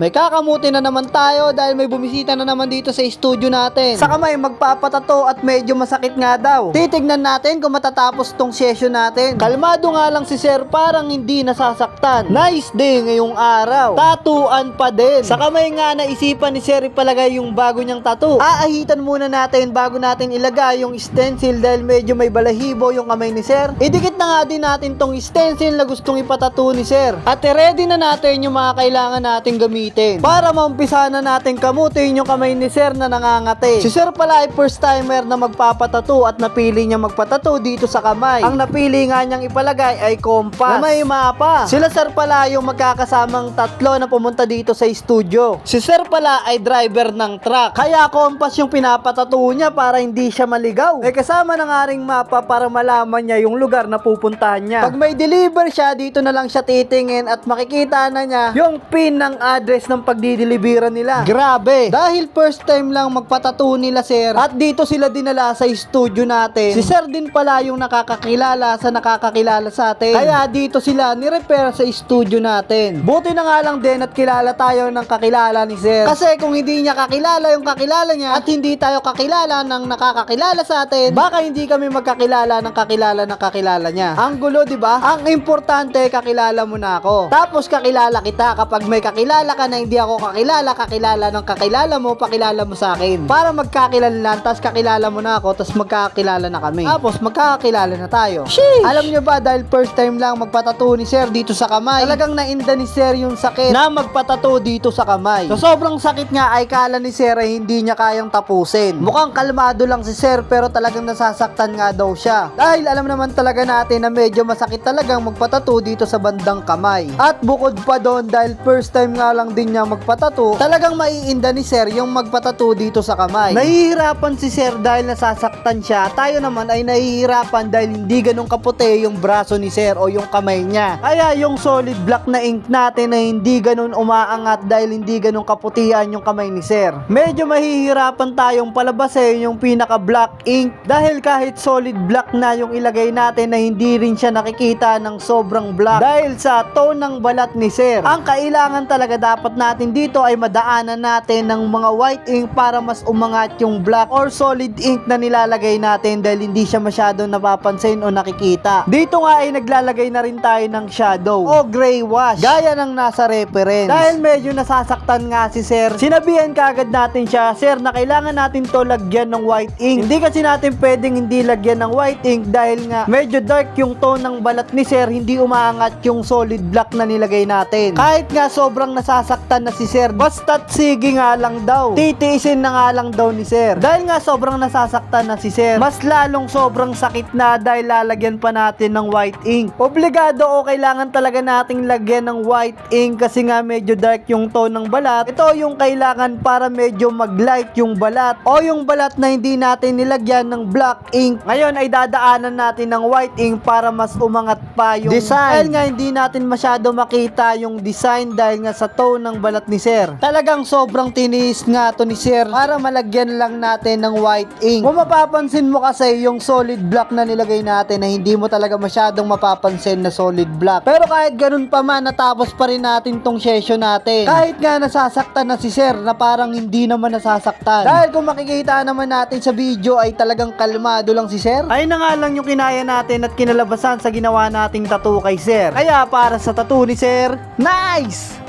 May kakamuti na naman tayo dahil may bumisita na naman dito sa studio natin. Sa kamay magpapatato at medyo masakit nga daw. Titignan natin kung matatapos tong session natin. Kalmado nga lang si sir parang hindi nasasaktan. Nice day ngayong araw. Tatuan pa din. Sa kamay nga naisipan ni sir ipalagay yung bago niyang tattoo. Aahitan muna natin bago natin ilagay yung stencil dahil medyo may balahibo yung kamay ni sir. Idikit na nga din natin tong stencil na gustong ipatato ni sir. At ready na natin yung mga kailangan nating gamitin. Para maumpisa na natin kamutin yung kamay ni sir na nangangati. Si sir pala ay first timer na magpapatato at napili niya magpatato dito sa kamay. Ang napili nga niyang ipalagay ay kompas na may mapa. Sila sir pala yung magkakasamang tatlo na pumunta dito sa studio. Si sir pala ay driver ng truck. Kaya kompas yung pinapatato niya para hindi siya maligaw. Eh kasama na nga ring mapa para malaman niya yung lugar na pupuntahan niya. Pag may deliver siya, dito na lang siya titingin at makikita na niya yung pin ng address ng pagdideliveran nila. Grabe! Dahil first time lang magpatato nila sir at dito sila dinala sa studio natin. Si sir din pala yung nakakakilala sa nakakakilala sa atin. Kaya dito sila ni-repair sa studio natin. Buti na nga lang din at kilala tayo ng kakilala ni sir. Kasi kung hindi niya kakilala yung kakilala niya at hindi tayo kakilala ng nakakakilala sa atin, baka hindi kami magkakilala ng kakilala ng kakilala niya. Ang gulo, di ba? Ang importante, kakilala mo na ako. Tapos kakilala kita. Kapag may kakilala ka na hindi ako kakilala, kakilala ng kakilala mo, pakilala mo sa akin. Para magkakilalan, tapos kakilala mo na ako, tapos magkakilala na kami. Tapos magkakilala na tayo. Alam nyo ba, dahil first time lang magpatato ni Sir dito sa kamay, talagang nainda ni Sir yung sakit na magpatato dito sa kamay. So sobrang sakit nga ay kala ni Sir ay hindi niya kayang tapusin. Mukhang kalmado lang si Sir pero talagang nasasaktan nga daw siya. Dahil alam naman talaga natin na medyo masakit talagang magpatato dito sa bandang kamay. At bukod pa doon dahil first time nga lang din niya magpatato, talagang maiinda ni Sir yung magpatato dito sa kamay. Nahihirapan si Sir dahil nasasaktan siya. Tayo naman ay nahihirapan dahil hindi ganun kaputi yung braso ni Sir o yung kamay niya. Kaya yung solid black na ink natin na hindi ganun umaangat dahil hindi ganun kaputihan yung kamay ni Sir. Medyo mahihirapan tayong palabasin yung pinaka black ink dahil kahit solid black na yung ilagay natin na hindi rin siya nakikita ng sobrang black dahil sa tone ng balat ni Sir. Ang kailangan talaga dapat natin dito ay madaanan natin ng mga white ink para mas umangat yung black or solid ink na nilalagay natin dahil hindi siya masyado napapansin o nakikita. Dito nga ay naglalagay na rin tayo ng shadow o gray wash gaya ng nasa reference. Dahil medyo nasasaktan nga si Sir, sinabihan kagad natin siya, Sir, na kailangan natin to lagyan ng white ink. Hindi kasi natin pwedeng hindi lagyan ng white ink dahil nga medyo dark yung tone ng balat ni Sir, hindi umaangat yung solid black na nilagay natin. Kahit nga sobrang nasasaktan na si Sir, basta't sige nga lang daw. Titiisin na nga lang daw ni Sir. Dahil nga sobrang nasasaktan na si Sir, mas lalong sobrang sakit na dahil lalagyan pa natin ng white ink. Obligado o kailangan talaga nating lagyan ng white ink kasi nga medyo dark yung tone ng balat. Ito yung kailangan para medyo mag-light yung balat o yung balat na hindi natin nilagyan ng black ink. Ngayon ay dadaanan natin ng white ink para mas umangat pa yung design. Dahil nga hindi natin masyado makita yung design dahil nga sa tone ng balat ni Sir. Talagang sobrang tinis nga to ni Sir para malagyan lang natin ng white ink. Kung mapapansin mo kasi yung solid black na nilagay natin na hindi mo talaga masyadong mapapansin na solid black. Pero kahit ganun pa man, natapos pa rin natin tong session natin. Kahit nga nasasaktan na si Sir na parang hindi naman nasasaktan. Dahil kung makikita naman natin sa video ay talagang kalmado lang si Sir. Ay na nga lang yung kinaya natin at kinalabasan sa ginawa nating tattoo kay Sir. Kaya para sa tattoo ni Sir, nice!